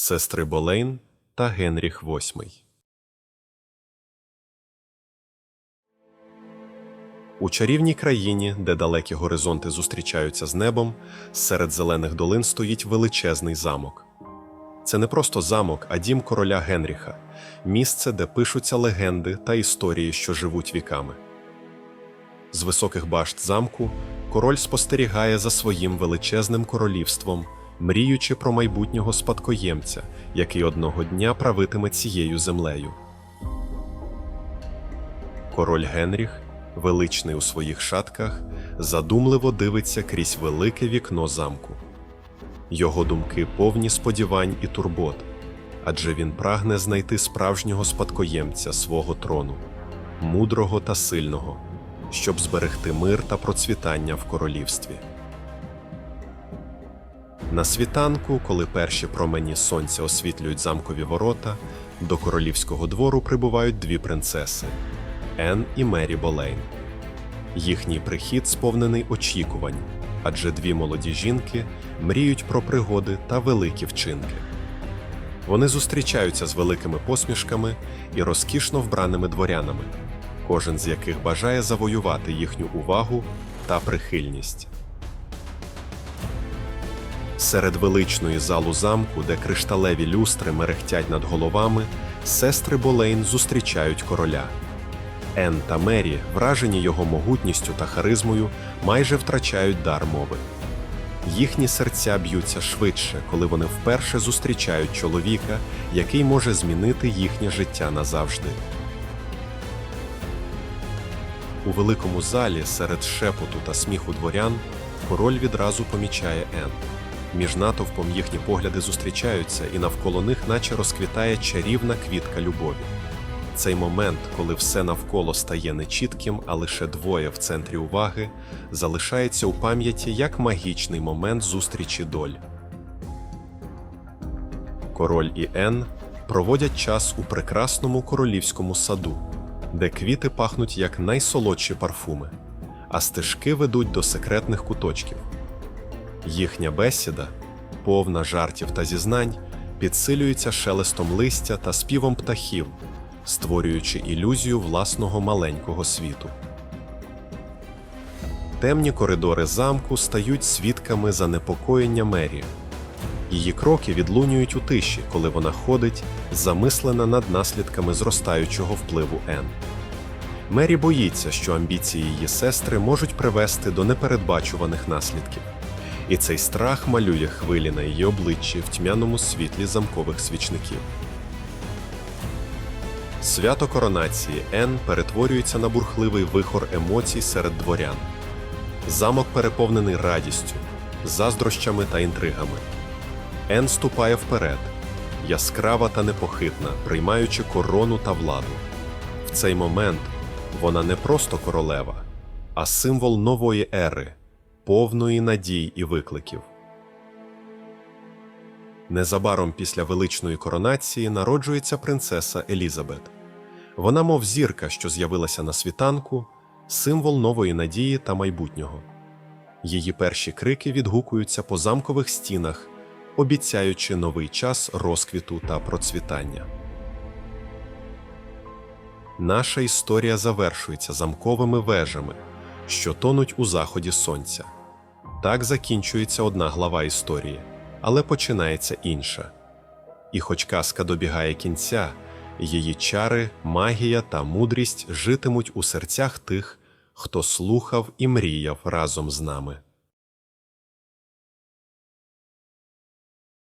Сестри Болейн та Генріх VIII. У чарівній країні, де далекі горизонти зустрічаються з небом, серед зелених долин стоїть величезний замок. Це не просто замок, а дім короля Генріха, місце, де пишуться легенди та історії, що живуть віками. З високих башт замку король спостерігає за своїм величезним королівством, мріючи про майбутнього спадкоємця, який одного дня правитиме цією землею. Король Генріх, величний у своїх шатках, задумливо дивиться крізь велике вікно замку. Його думки повні сподівань і турбот, адже він прагне знайти справжнього спадкоємця свого трону, мудрого та сильного, щоб зберегти мир та процвітання в королівстві. На світанку, коли перші промені сонця освітлюють замкові ворота, до королівського двору прибувають дві принцеси Ен і Мері Болейн. Їхній прихід сповнений очікувань, адже дві молоді жінки мріють про пригоди та великі вчинки. Вони зустрічаються з великими посмішками і розкішно вбраними дворянами, кожен з яких бажає завоювати їхню увагу та прихильність. Серед величної залу замку, де кришталеві люстри мерехтять над головами, сестри Болейн зустрічають короля. Ен та Мері, вражені його могутністю та харизмою, майже втрачають дар мови. Їхні серця б'ються швидше, коли вони вперше зустрічають чоловіка, який може змінити їхнє життя назавжди. У великому залі серед шепоту та сміху дворян король відразу помічає Ен. Між натовпом їхні погляди зустрічаються, і навколо них наче розквітає чарівна квітка любові. Цей момент, коли все навколо стає нечітким, а лише двоє в центрі уваги, залишається у пам'яті як магічний момент зустрічі доль. Король і Ен проводять час у прекрасному королівському саду, де квіти пахнуть як найсолодші парфуми, а стежки ведуть до секретних куточків. Їхня бесіда, повна жартів та зізнань, підсилюється шелестом листя та співом птахів, створюючи ілюзію власного маленького світу. Темні коридори замку стають свідками занепокоєння Мері. Її кроки відлунюють у тиші, коли вона ходить, замислена над наслідками зростаючого впливу Ен. Мері боїться, що амбіції її сестри можуть привести до непередбачуваних наслідків, і цей страх малює хвилі на її обличчі в тьмяному світлі замкових свічників. Свято коронації Ен перетворюється на бурхливий вихор емоцій серед дворян. Замок переповнений радістю, заздрощами та інтригами. Ен ступає вперед, яскрава та непохитна, приймаючи корону та владу. В цей момент вона не просто королева, а символ нової ери, повної надій і викликів. Незабаром після величної коронації народжується принцеса Елізабет. Вона, мов зірка, що з'явилася на світанку, символ нової надії та майбутнього. Її перші крики відгукуються по замкових стінах, обіцяючи новий час розквіту та процвітання. Наша історія завершується замковими вежами, що тонуть у заході сонця. Так закінчується одна глава історії, але починається інша. І хоч казка добігає кінця, її чари, магія та мудрість житимуть у серцях тих, хто слухав і мріяв разом з нами.